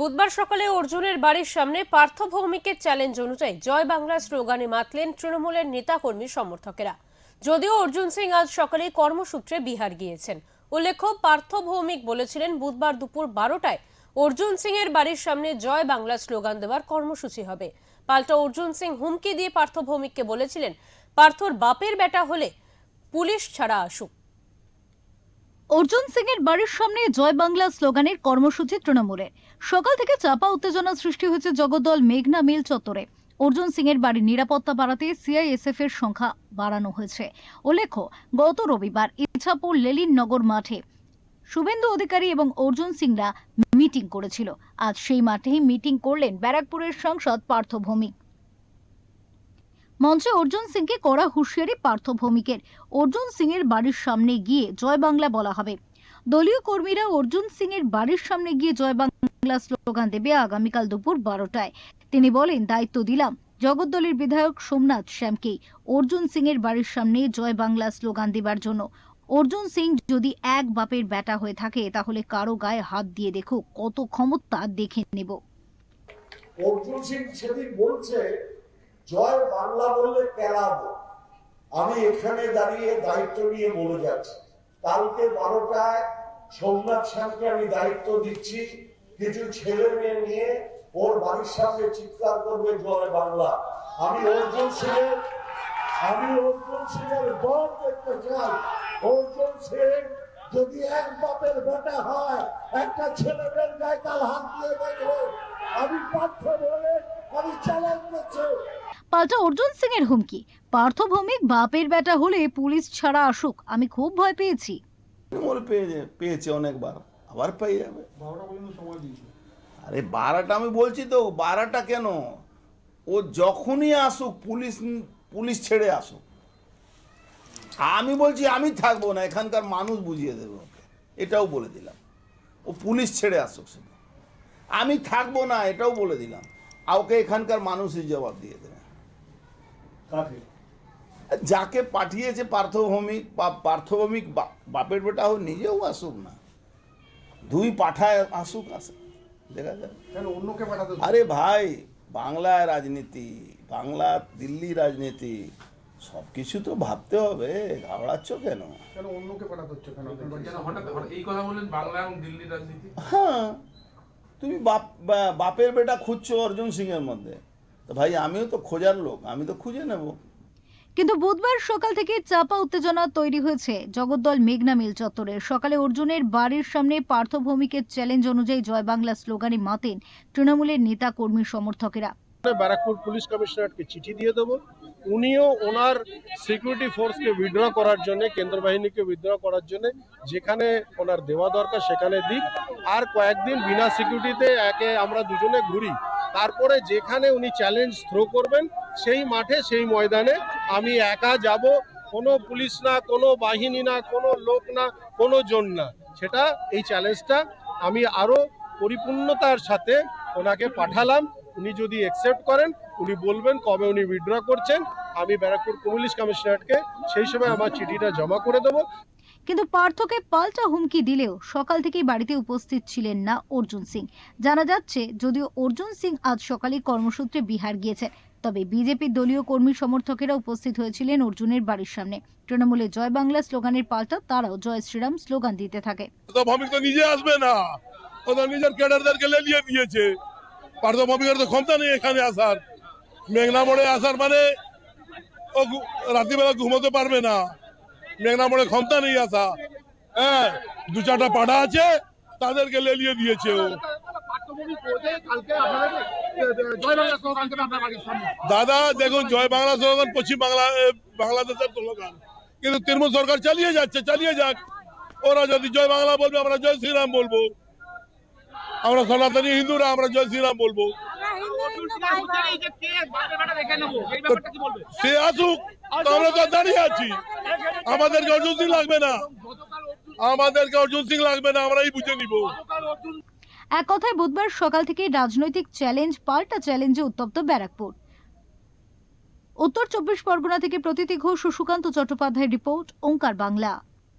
বুধবার সকালে অর্জুনের বাড়ির সামনে পার্থ ভৌমিকের চ্যালেঞ্জ অনুযায়ী জয় বাংলা স্লোগানে মাতলেন তৃণমূলের নেতাকর্মী সমর্থকেরা। যদিও অর্জুন সিং আজ সকালে কর্মসূত্রে বিহার গিয়েছেন। উল্লেখ্য পার্থ ভৌমিক বলেছিলেন, বুধবার দুপুর বারোটায় অর্জুন সিং এর বাড়ির সামনে জয় বাংলা স্লোগান দেওয়ার কর্মসূচি হবে। পাল্টা অর্জুন সিং হুমকি দিয়ে পার্থ ভৌমিককে বলেছিলেন, পার্থর বাপের বেটা হলে পুলিশ ছাড়া আসুক। অর্জুন সিং এর বাড়ির সামনে জয় বাংলা স্লোগানের কর্মসূচি তৃণমূলের সকাল থেকে চাপা উত্তেজনা সৃষ্টি হয়েছে জগদ্দল মেঘনা মিল চত্বরে। অর্জুন সিং এর বাড়ির নিরাপত্তা বাড়াতে সিআইএসএফ এর সংখ্যা বাড়ানো হয়েছে। উল্লেখ্য, গত রবিবার ইছাপুর লেলিন নগর মাঠে শুভেন্দু অধিকারী এবং অর্জুন সিংরা মিটিং করেছিল। আজ সেই মাঠেই মিটিং করলেন ব্যারাকপুরের সাংসদ পার্থ ভৌমিক মঞ্চে অর্জুন সিংকে কড়া হুঁশিয়ারি পার্থ ভৌমিকের অর্জুন সিং এর বাড়ির সামনে গিয়ে জয় বাংলা বলা হবে। দলীয় কর্মীরা অর্জুন সিং এর বাড়ির সামনে গিয়ে জয় বাংলা স্লোগান দেবে আগামীকাল দুপুর বারোটায়। তিনি বলেন, দায়িত্ব দিলাম। জগদ্দলের বিধায়ক সোমনাথ শ্যামকে অর্জুন সিং এর বাড়ির সামনে জয় বাংলা স্লোগান দেবার জন্য। অর্জুন সিং যদি এক বাপের বেটা হয়ে থাকে, তাহলে কারও গায়ে হাত দিয়ে দেখো কত ক্ষমতা দেখে নেব। অর্জুন সিং সেদিন বলছে জয় বাংলা বললে কেলাবো। আমি এখানে দাঁড়িয়ে দায়িত্ব নিয়ে বলে যাচ্ছি। কালকে বারোটায় সোমনাথ শ্যামকে আমি দায়িত্ব দিচ্ছি। কিছু ছেলে মেয়ে নিয়ে ওর বাড়ির সামনে চিৎকার করবে জয় বাংলা। আমি অর্জুন সিংয়ের আমি অর্জুন সিংয়ের দল দেখতে চাই। অর্জুন সিং যদি এক বাপের বেটা হয়, একটা ছেলেদের গায়ে কাল হাত দিয়ে দেখবে আমি পার্থ বলে আমি চ্যালেঞ্জ দিচ্ছি পাল্টা অর্জুন সিং এর হুমকি। পার্থ ভৌমিক বাপের বেটা হলে পুলিশ ছাড়া আসুক আমি খুব ভয় পেয়েছি। পেয়েছে অনেকবার আবার পেয়ে যাবে। আরে বারোটা আমি বলছি তো বারোটা কেন? ও যখনই আসুক পুলিশ পুলিশ ছেড়ে আসুক। আমি বলছি আমি থাকব না এখানকার মানুষ বুঝিয়ে দেবে ওকে। এটাও বলে দিলাম। ও পুলিশ ছেড়ে আসুক শুধু। আমি থাকব না এটাও বলে দিলাম। আর ওকে এখানকার মানুষই জবাব দিয়ে দেবে। যাকে পাঠিয়েছে পার্থভৌমিক বা পার্থভৌমিক বাপের বেটা হোক নিজেও আসুক না। দুই পাঠায় আসুক আসে দেখা যাবে অন্যকে পাঠাতে আরে ভাই বাংলায় রাজনীতি বাংলা দিল্লি রাজনীতি সব কিছু তো ভাবতে হবে ঘাবড়াচ্ছ কেন? কেন অন্যকে পাঠাতে হচ্ছে এই কথা বললেন বাংলা এবং দিল্লির রাজনীতি। হ্যাঁ তুমি বাপ বাপের বেটা খুঁজছো অর্জুন সিংয়ের মধ্যে। তো ভাই আমিও তো খোঁজার লোক আমি তো খুঁজে নেব। কিন্তু বুধবার সকাল থেকে চাপা উত্তেজনা তৈরি হয়েছে। জগদ্দল মেঘনা মিল চত্বরে। সকালে অর্জুনের বাড়ির সামনে পার্থ ভৌমিকের চ্যালেঞ্জ অনুযায়ী জয় বাংলা স্লোগানে মাতেন তৃণমূলের নেতা কর্মী সমর্থকেরা। ব্যারাকপুর পুলিশ কমিশনারকে চিঠি দিয়ে দেবো। উনিও ওনার সিকিউরিটি ফোর্সকে উইথড্র করার জন্য কেন্দ্র বাহিনীকে উইথড্র করার জন্য যেখানে ওনার দেওয়া দরকার সেখানে দিক। আর কয়েকদিন বিনা সিকিউরিটিতে একে আমরা দুজনে ঘুরি। তারপরে যেখানে উনি চ্যালেঞ্জ থ্রো করবেন, সেই মাঠে, সেই ময়দানে আমি একা যাব, কোনো পুলিশ না, কোনো বাহিনী না, কোনো লোক না, কোনো জন না। সেটা, এই চ্যালেঞ্জটা আমি আরও পরিপূর্ণতার সাথে ওনাকে পাঠালাম। উনি যদি অ্যাকসেপ্ট করেন, উনি বলবেন কবে উনি উইথড্র করছেন। আমি ব্যারাকপুর পুলিশ কমিশনারকে সেই সময় আমার চিঠিটা জমা করে দেবো। কিন্তু পার্থকে পাল্টা হুমকি দিলেও সকাল থেকেই বাড়িতে উপস্থিত ছিলেন না অর্জুন সিং। জানা যাচ্ছে, যদিও অর্জুন সিং আজ সকালে কর্মসূত্রে বিহার গিয়েছেন, তবে বিজেপির দলীয় কর্মী সমর্থকেরা উপস্থিত হয়েছিলেন অর্জুনের বাড়ির সামনে। তৃণমূলে জয় বাংলা স্লোগানের পাল্টা, তারাও জয় শ্রীরাম স্লোগান দিতে থাকে। তো নিজে আসবে না। নিজের ক্যাডারদেরকে লেলিয়ে দিয়েছে পার্থ ভৌমিকের তো ক্ষমতা নেই এখানে আসার। মেঘনা মোড়ে আসার মানে ও রাত্রিবেলা ঘুমোতে পারবে না। মেঘনা মোড়ে ক্ষমতা নেই আসা হ্যাঁ দু চারটা পাড়া আছে তাদেরকে লেলিয়ে দিয়েছে ও। দাদা দেখুন জয় বাংলা স্লোগান পশ্চিম বাংলা বাংলাদেশের স্লোগান। কিন্তু তৃণমূল সরকার চালিয়ে যাচ্ছে চালিয়ে যাক। ওরা যদি জয় বাংলা বলবে আমরা জয় শ্রীরাম বলব। আমরা সনাতনী হিন্দুরা আমরা জয় শ্রীরাম বলব। সে আসুক আমরা তো দাঁড়িয়ে আছি। আমাদেরকে অর্জুন সিং লাগবে না। আমাদের অর্জুন সিং লাগবে না, আমরাই বুঝে নিব। এক কথায় বুধবার সকাল থেকে রাজনৈতিক চ্যালেঞ্জ, পাল্টা চ্যালেঞ্জে উত্তপ্ত ব্যারাকপুর। উত্তর চব্বিশ পরগনা থেকে প্রতীতি ঘোষ ও সুকান্ত চট্টোপাধ্যায় রিপোর্ট, ওঙ্কার বাংলা।